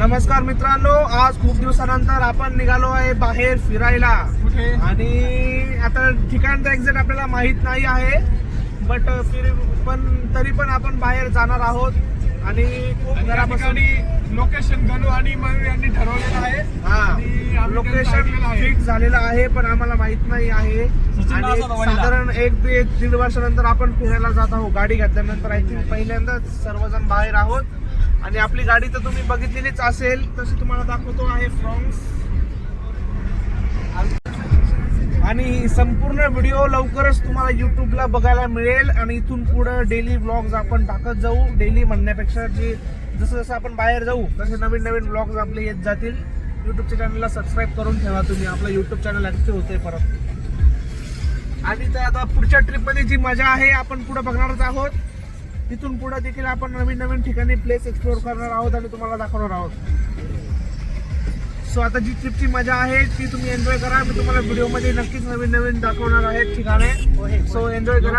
नमस्कार मित्रांनो आज खूप दिवसानंतर आपण निघालो आहे बाहेर फिरायला. कुठे? आणि आता ठिकाण तर एक्झॅक्ट आपल्याला माहीत नाही आहे बट फिर पण तरी पण आपण बाहेर जाणार आहोत. आणि खूप घरापासून लोकेशन गणू आणि मयूर यांनी ठरवलेलं आहे. हा लोकेशन. फिक्स झालेलं आहे पण आम्हाला माहीत नाही आहे. आणि साधारण एक ते एक दीड वर्षानंतर आपण फिरायला जात आहोत. गाडी घेतल्यानंतर आय थिंक पहिल्यांदाच सर्वजण बाहेर आहोत. आणि आपली गाडी तर तुम्ही बघितलेलीच असेल तशी तुम्हाला दाखवतो आहे फ्रॉन्स आणि संपूर्ण व्हिडिओ लवकरच तुम्हाला युट्यूबला बघायला मिळेल आणि इथून पुढे डेली ब्लॉग्स आपण टाकत जाऊ. डेली म्हणण्यापेक्षा जे जसं जसं आपण बाहेर जाऊ तसे नवीन नवीन ब्लॉग्स आपले येत जातील. युट्यूबच्या चॅनलला सबस्क्राईब करून ठेवा तुम्ही. आपलं युट्यूब चॅनल ॲक्टिव्ह होते परत. आणि तर आता पुढच्या ट्रिपमध्ये जी मजा आहे आपण पुढे बघणारच आहोत. तिथून पुढे देखील आपण नवीन नवीन ठिकाणी प्लेस एक्सप्लोर करणार आहोत आणि तुम्हाला दाखवणार आहोत. सो आता जी ट्रिपची मजा आहे ती तुम्ही एन्जॉय करा. मी तुम्हाला व्हिडिओमध्ये नक्कीच नवीन नवीन दाखवणार आहे ठिकाणे. सो एन्जॉय करा.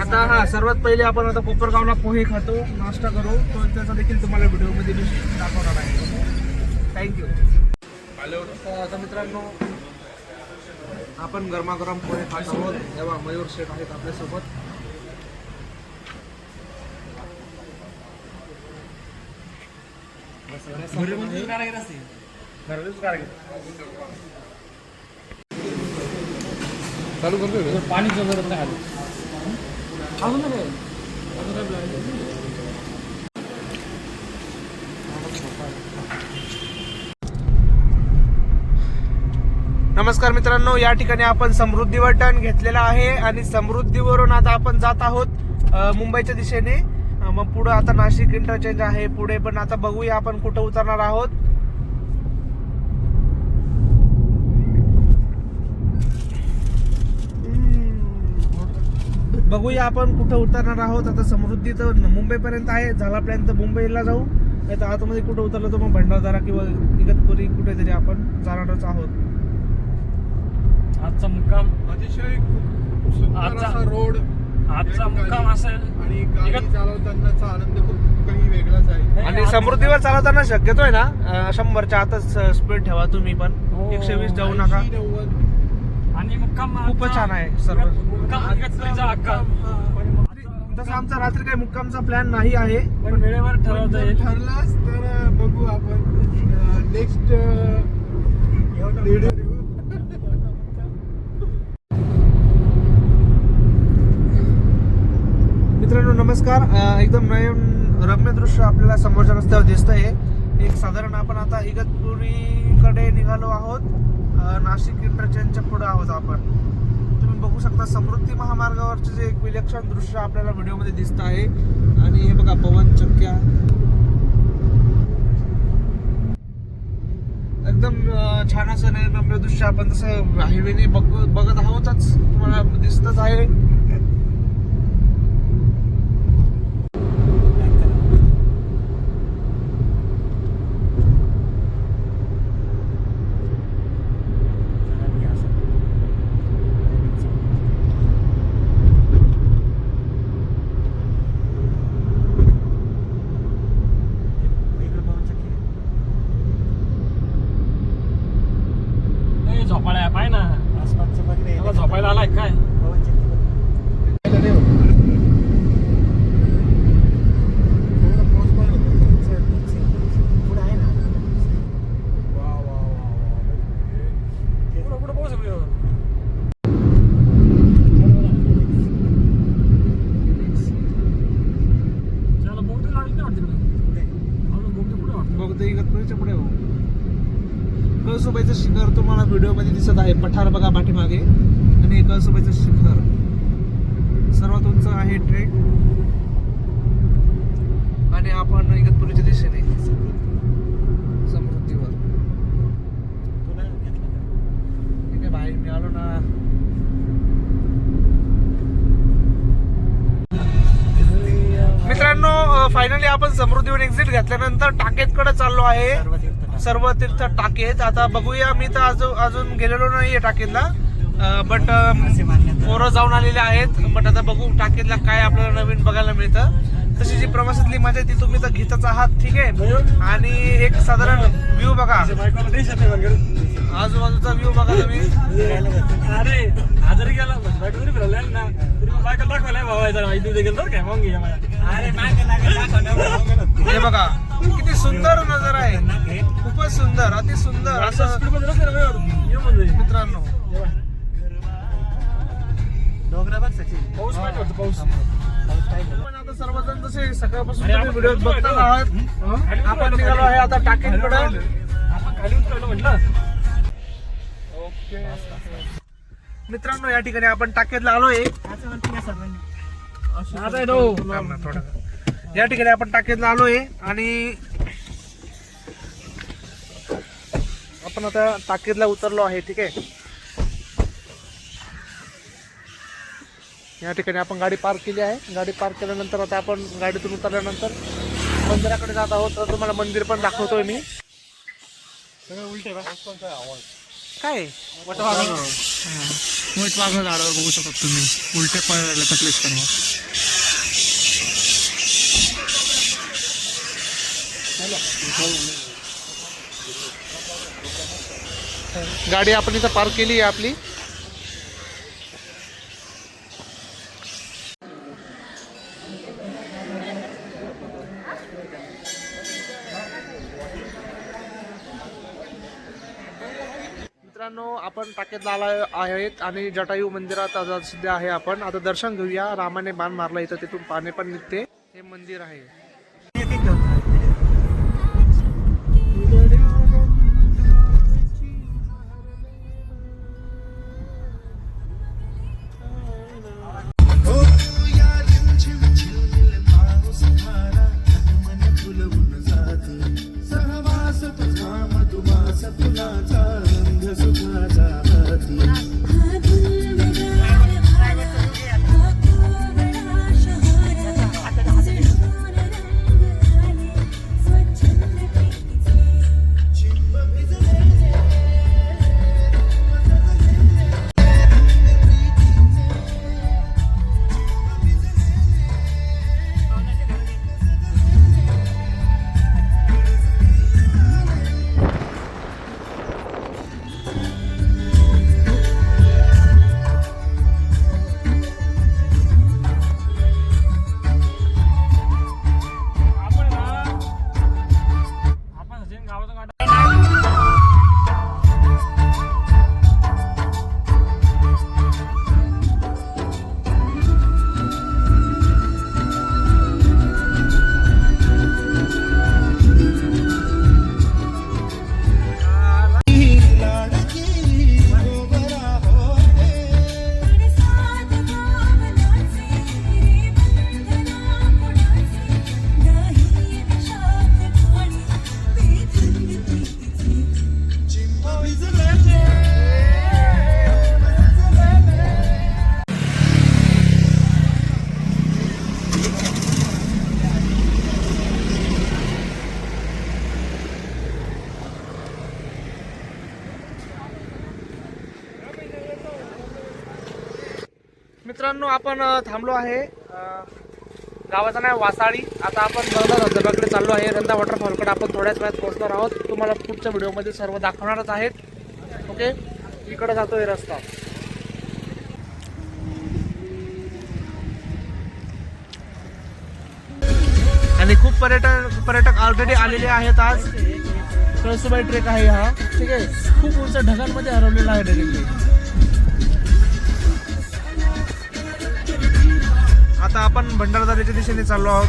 आता हा सर्वात पहिले आपण आता कोपरगावला पोहे खातो नाश्ता करू. तो त्याचा देखील तुम्हाला व्हिडिओमध्ये मी दाखवणार आहे. थँक्यू आता मित्रांनो आपण गरमागरम पोहे खात आहोत. तेव्हा मयूर शेठ आहेत आपल्यासोबत. घरगुतीच काय चालू पाणी जबरदस्त नाही आलं अजून नमस्कार मित्रांनो या ठिकाणी आपण समृद्धीवर टर्न घेतलेला आहे आणि समृद्धीवरून आता आपण जात आहोत मुंबईच्या दिशेने. मग पुढे आता नाशिक इंटरचेंज आहे. पुढे पण आता बघूया आपण कुठं उतरणार आहोत. बघूया आपण कुठं उतरणार आहोत. आता समृद्धी तर मुंबईपर्यंत आहे. झालापर्यंत मुंबईला जाऊ. नाही तर आतमध्ये कुठं उतरलं तर मग भंडारदरा किंवा इगतपुरी कुठेतरी आपण जाणारच आहोत. आजचा मुक्काम अतिशय रोड आजचा मुक्काम असेल. आणि गाडी चालवतानाचा आनंद खूप काही वेगळाच आहे. आणि समृद्धीवर चालवताना शक्यतो आहे ना अं, शंभरच्या आतच स्पीड ठेवा तुम्ही पण. हो. एकशे वीस जाऊ नका. 80, 90. आणि मुक्काम खूपच आजचा- छान आहे सर्व. मुक्काम इगतपुरीचा हक्का तसं आमचा रात्री काही मुक्कामचा प्लॅन नाही आहे. पण वेळेवर पण ठरवता जर येईल. ठरलाच तर बघू आपण. नेक्स्ट मित्रांनो नमस्कार. एकदम नयन रम्य दृश्य आपल्याला समोरच्या रस्त्यावर दिसतंय. एक साधारण आपण आता इगतपुरीकडे निघालो आहोत. नाशिक इंटरचेंजच्या पुढे आहोत आपण. तुम्ही बघू शकता समृद्धी महामार्गावरचे जे एक विलक्षण दृश्य आपल्याला व्हिडिओमध्ये दिसत आहे. आणि हे बघा पवन चक्क्या. एकदम छान असं नयनरम्य दृश्य आपण तसं हायवेने बघ बघत आहोतच. तुम्हाला दिसतच आहे ए, झोपाळ्या पाय ना त्याला झोपायला आलाय काय पुढं पुढं पोहोच व्हिडिओ. त्याला बोगदी लागली नाही वाटतं तिकडे. अजून बोगदी पुढे वाटतं. बघतो इगतपुरीच्या पुढे हो कळसुबाईचं शिखर तुम्हाला व्हिडिओमध्ये दिसत आहे पठार बघा पाठीमागे आणि हे कळसुबाईचं शिखर सर्वात उंच आहे ट्रेक आणि आपण इगतपुरीच्या दिशेने समृद्धीवर ठीक ना. मित्रांनो फायनली आपण समृद्धीवर एक्झिट घेतल्यानंतर टाकेतकडे चाललो आहे. सर्व तीर्थ टाकेत. आता बघूया मी तर अजून अजून गेलेलो नाहीये टाकेतला. बट पोरं जाऊन आलेले आहेत. बट आता बघू टाकेतला काय आपल्याला नवीन बघायला मिळतं. तशी जी प्रवासातली मजा आहे ती तुम्ही तर घेतच आहात. ठीक आहे? आणि एक साधारण व्ह्यू बघा. आजूबाजूचा व्ह्यू बघा तुम्ही. अरे आजारी गेला बायको जरी फिरवला ना तरी मग बायको दाखवायला भावा जरा. इथे गेलो तर काय? मग अरे हे बघा किती सुंदर नजर आहे. खूपच सुंदर अति सुंदर. असं मित्रांनो. पाऊस होतं, पाऊस. आपण आता सर्वजण जसे सकाळपासून व्हिडिओ आहात आपण निघालो आहे आता टाकींकडे आपण खाली उतरलो म्हटलं. मित्रांनो या ठिकाणी आपण टाकेतला आलोय. आता आहे ना थोडं. या ठिकाणी आपण टाकेतला आलोय आणि आपण आता टाकेतला उतरलो आहे ठीक आहे? या ठिकाणी आपण गाडी पार्क केली आहे. गाडी पार्क केल्यानंतर आता आपण गाडीतून उतरल्यानंतर मंदिराकडे जात आहोत. तर तुम्हाला मंदिर पण दाखवतोय मी. सगळं उलटे आवाज काय? मोठं झाडावर बघू शकता तुम्ही. उलटे पळायला तकलीफ करणार. गाडी आपण इथं पार्क केली आहे आपली. मित्रांनो आपण टाकेतला आला आहेत आणि जटायू मंदिरात आता सध्या आहे आपण. आता दर्शन घेऊया. रामाने बाण मारला इथं तिथून पाणी पण निघते. हे मंदिर आहे. मित्रांनो आपण थांबलो आहे गावाचं नाव वासाळी. आता आपण रंधा धबधब्याकडे चाललो आहे. रंधा वॉटरफॉलकडे आपण थोड्याच वेळात पोहोचणार आहोत. तुम्हाला पुढच्या व्हिडिओमध्ये सर्व दाखवणारच आहेत. ओके? इकडे जातोय रस्ता. आणि खूप पर्यटन पर्यटक ऑलरेडी आलेले आहेत आज. कळसुबाई ट्रेक आहे हा. ठीक आहे? खूप उंच ढगांमध्ये हरवलेला आहे डायरेक्टली आता आपण भंडारदऱ्याच्या दिशेने चाललो आहोत.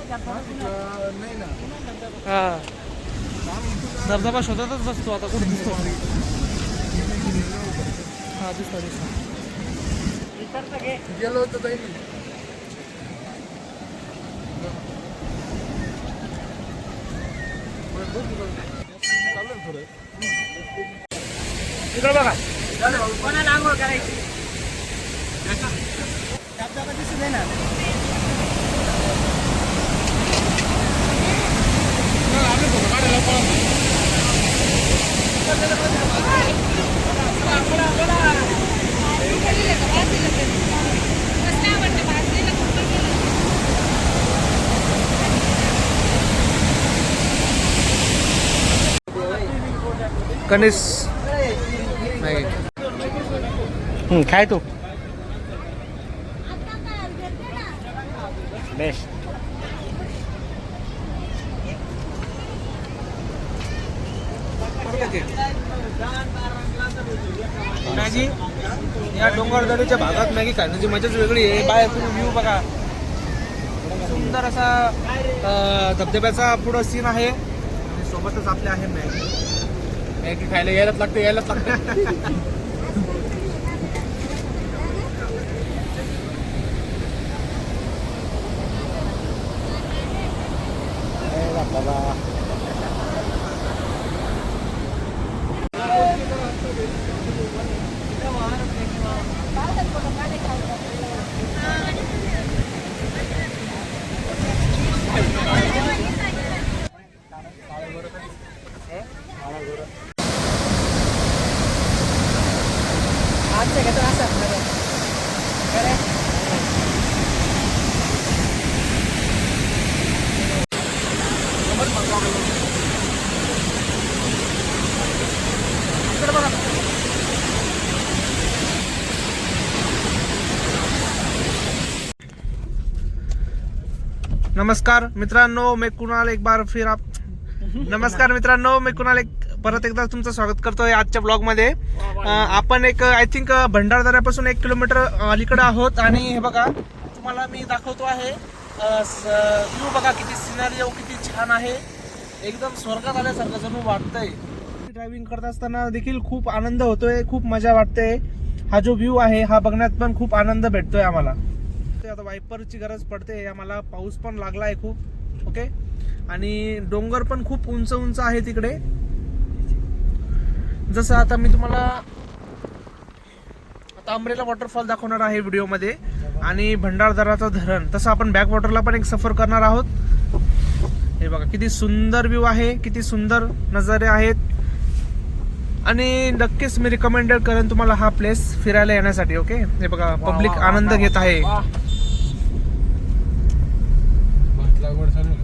नाही ना हा. धबधबा शोधतच असतो आता कुठे दिसतो हा दिसतो दिसतो गेलो होतो ताई. चाललं ना थोडं इकडे बघा कोणाला आंघोळ करायची? धबधबा दिसून आहे ना कनिस. नाही. खाय तू. Best Maggi? या डोंगरदरीच्या भागात मॅगी खाण्याची मजाच वेगळी आहे. बाहेर तुम्ही व्ह्यू बघा. सुंदर असा धबधब्याचा पुढं सीन आहे. आणि सोबतच आपले आहे मॅगी. मॅगी खायला यायलाच लागते यायलाच लागते आजचं घेतो असं खरं नमस्कार मित्रांनो मी कुणाल एक बार फिर आप नमस्कार मित्रांनो मी कुणाल एक परत एकदा तुमचं स्वागत करतोय आजच्या ब्लॉगमध्ये. आपण एक आय थिंक भंडारदऱ्यापासून एक किलोमीटर अलीकडे आहोत आणि हे बघा तुम्हाला मी दाखवतो आहे व्ह्यू बघा किती सिनारी किती छान आहे. एकदम स्वर्गात आल्यासारखं जणू वाटतंय. ड्रायव्हिंग करत असताना देखील खूप आनंद होतोय खूप मजा वाटते. हा जो व्ह्यू आहे हा बघण्यात पण खूप आनंद भेटतोय आम्हाला. आता वायपरची गरज पडते. आम्हाला पाऊस पण लागला आहे खूप ओके आणि डोंगर पण खूप उंच उंच आहे तिकडे. जसं आता मी तुम्हाला आता अंबरेला वॉटरफॉल दाखवणार आहे व्हिडिओमध्ये. आणि भंडारदराचं धरण. तसं आपण बॅक वॉटरला पण एक सफर करणार आहोत. हे बघा किती सुंदर व्ह्यू आहे किती सुंदर नजारे आहेत. आणि नक्कीच मी रिकमेंडेड करेन तुम्हाला हा प्लेस फिरायला येण्यासाठी ओके हे बघा पब्लिक आनंद घेत आहे भात लागवड चालू आहे.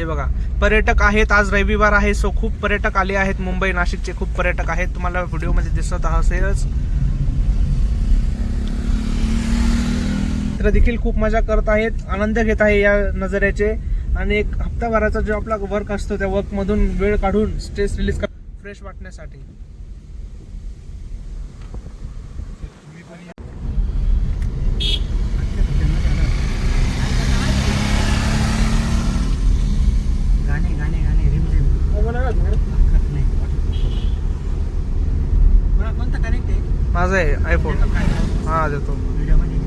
हे बघा पर्यटक आहेत आज रविवार आहे सो खूप पर्यटक आले आहेत मुंबई नाशिकचे खूप पर्यटक आहेत. तुम्हाला व्हिडिओमध्ये दिसत असेलच. मित्र देखील खूप मजा करत आहेत आनंद घेत आहे या नजरेचे. आणि एक हप्ताभराचा जो आपला वर्क असतो त्या वर्क मधून वेळ काढून स्ट्रेस रिलीज कर फ्रेश वाटण्यासाठी. गाणे गाणे गाणे रिम रिम. नाही मला कोणतं कनेक्ट आहे? माझा आहे आयफोन हा देतो. व्हिडिओमध्ये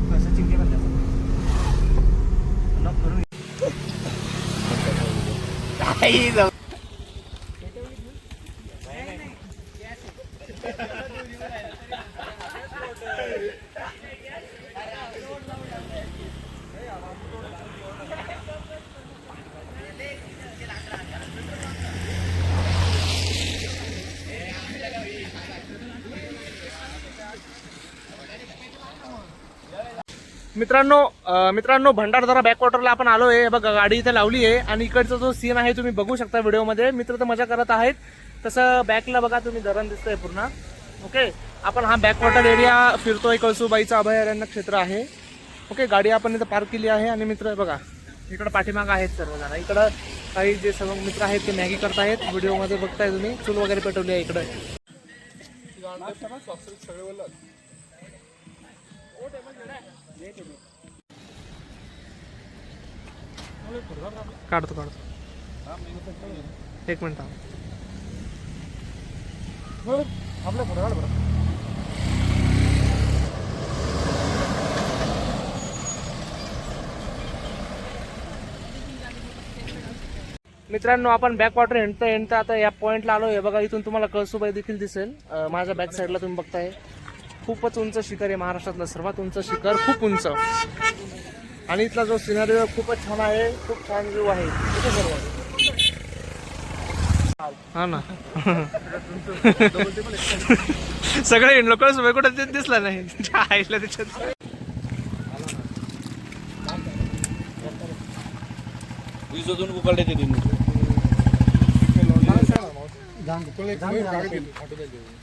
लॉक करून मित्रांनो मित्रांनो भंडारदरा बॅकवॉटरला आपण आलो आहे बघा गाडी इथे लावली आहे. आणि इकडचा जो सीन आहे तुम्ही बघू शकता व्हिडिओमध्ये. मित्र तर मजा करत आहेत. तसं बॅकला बघा तुम्ही धरण दिसतंय पूर्ण. ओके आपण हा बॅकवॉटर एरिया फिरतोय. कळसुबाईचं अभयारण्य क्षेत्र आहे. ओके गाडी आपण इथं पार्क केली आहे. आणि मित्र बघा इकडं पाठीमाग आहेत सर्वजण इकडं काही जे सर्व मित्र आहेत ते मॅगी करत आहेत व्हिडिओमध्ये बघताय तुम्ही. चूल वगैरे पेटवली आहे इकडं. काढतो काढतो. एक मिनिट आपल्या पुढे काढ बरं मित्रांनो आपण बॅक वॉटर हिंडता हिंडता आता या पॉईंटला आलो आहे बघा इथून तुम्हाला कळसुबाई देखील दिसेल. माझ्या बॅक साईडला तुम्ही बघताय. खूपच उंच शिखर आहे महाराष्ट्रातलं. सर्वात उंच शिखर खूप उंच. आणि इथला जो सिनारी खूपच छान आहे. खूप छान व्ह्यू आहे. हा ना. सगळे लोक कुठं ते दिसलं नाही. आईला त्याच्यात.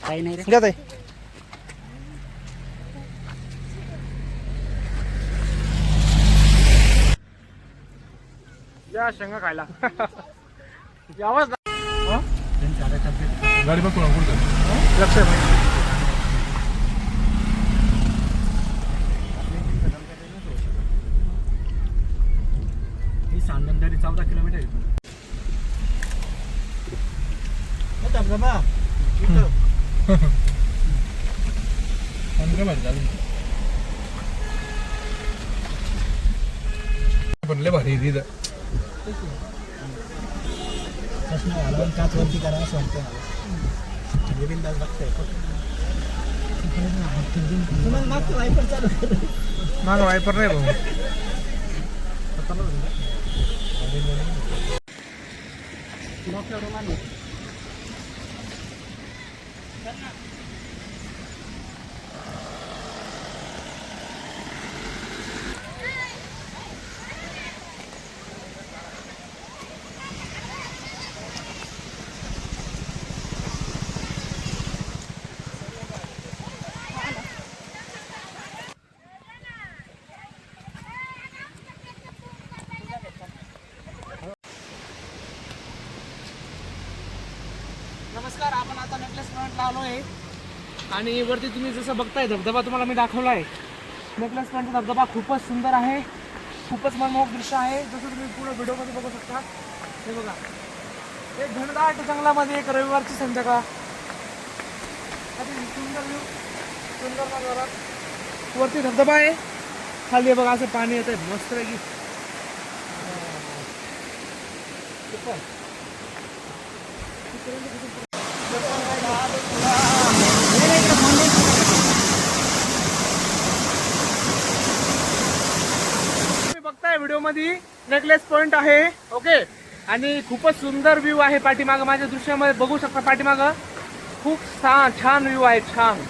काही नाही. रे घ्या ताई. या शेंगा खायला. यावंच गाडी बघ कुठं लक्ष आहे. ही सांदनदारी चौदा किलोमीटर आहे. हो, धबधबा. पंधरा भारी झाली लय भारी तिथं. चष्मा घालून काच वरती करा असं वाटतं मला. हे बघताय. तुम्हाला मागचं वायपर चालू कर. मागं वायपर नाही भाऊ डॉक्टर रुमाल. नमस्कार आपण आता नेकलेस आलो आहे. आणि वरती तुम्ही जसं बघताय धबधबा तुम्हाला मी दाखवला आहे नेकलेस पॉईंटचा धबधबा खूपच सुंदर आहे. खूपच मनमोहक दृश्य आहे. जसं तुम्ही पूर्ण व्हिडिओमध्ये बघू शकता. हे बघा. एक घनदाट जंगलामध्ये एक रविवारची संध्याकाळ. सुंदर व्ह्यू सुंदर नजारा. वरती धबधबा आहे. खाली हे बघा असं पाणी येत आहे मस्त पैकी. बघताय व्हिडिओमध्ये नेकलेस पॉइंट आहे ओके आणि खूपच सुंदर व्ह्यू आहे पाठीमागं. माझ्या दृश्यामध्ये बघू शकता पाठीमागं. खूप छान छान व्ह्यू आहे छान.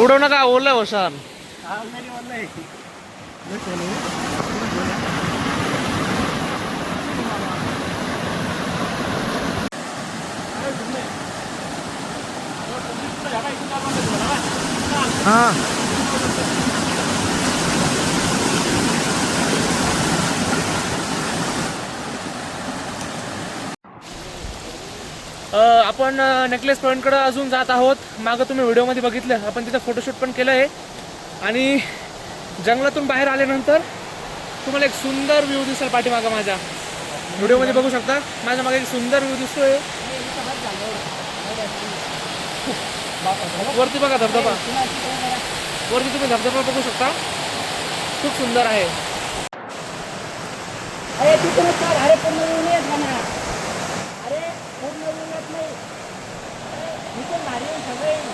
उडव नका ओलं वसान हा, हां. आपण नेकलेस पॉईंटकडं अजून जात आहोत. मागं तुम्ही व्हिडिओमध्ये बघितलं. आपण तिथं फोटोशूट पण केलं आहे. आणि जंगलातून बाहेर आल्यानंतर तुम्हाला एक सुंदर व्ह्यू दिसेल पाठीमागं माझ्या. व्हिडिओमध्ये बघू शकता. माझ्या मागे एक सुंदर व्ह्यू दिसतोय. वरती बघा धबधबा. वरती तुम्ही धबधबा बघू शकता. खूप सुंदर आहे. अरे तिथूनच काढ. अरे पूर्ण येऊन म्हणा अरे पूर्ण येऊन येत नाही. अरे, भारी येऊन सगळं. येईल.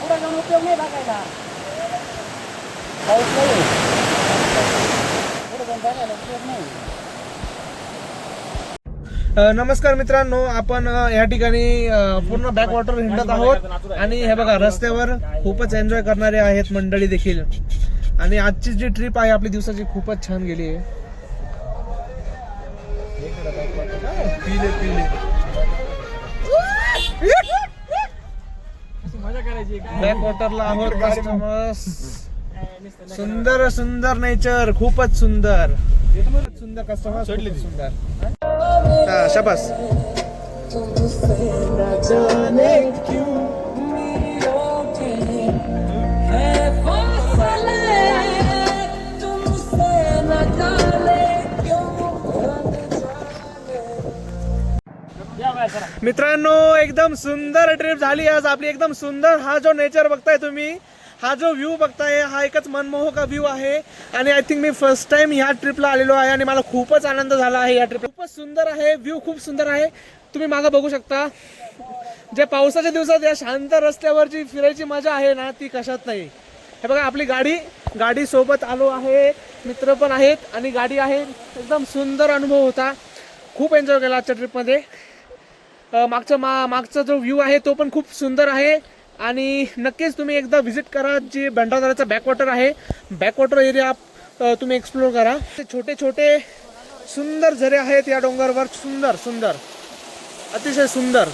पुढं जाऊन उपयोग नाही बघायला. पाऊस नाही. पुढं जाऊन बघायला उपयोग नाही. नमस्कार मित्रांनो आपण या ठिकाणी पूर्ण बॅक वॉटर हिंडत आहोत. आणि हे बघा रस्त्यावर खूपच एन्जॉय करणारे आहेत मंडळी देखील. आणि आजची जी ट्रिप आहे आपली दिवसाची खूपच छान गेली आहे. बॅक वॉटरला आहोत. सुंदर सुंदर नेचर खूपच सुंदर. सुंदर कस्टमर सुंदर. हा शाबास मित्रांनो एकदम सुंदर ट्रिप झाली आज. आपली एकदम सुंदर हा जो नेचर बघताय तुम्ही हा जो व्ह्यू बघताय हा एकच मनमोहक व्ह्यू आहे. आणि आय थिंक मी फर्स्ट टाइम ह्या ट्रिपला आलेलो आहे आणि मला खूपच आनंद झाला आहे या ट्रिपला खूपच सुंदर आहे व्ह्यू खूप सुंदर आहे. तुम्ही मागं बघू शकता. जे पावसाच्या दिवसात या शांत रस्त्यावर जी फिरायची मजा आहे ना ती कशात नाही. हे बघा आपली गाडी गाडी सोबत आलो आहे. मित्र पण आहेत आणि गाडी आहे. एकदम सुंदर अनुभव होता. खूप एन्जॉय केला आजच्या ट्रिपमध्ये मागचा मा मागचा जो व्ह्यू आहे तो पण खूप सुंदर आहे. आणि नक्कीच तुम्ही एकदा व्हिजिट करा जे भंडारदराचा बॅकवॉटर आहे. बॅकवॉटर एरिया तुम्ही एक्सप्लोर करा. ते छोटे छोटे सुंदर झरे आहेत या डोंगरावर. सुंदर सुंदर. अतिशय सुंदर.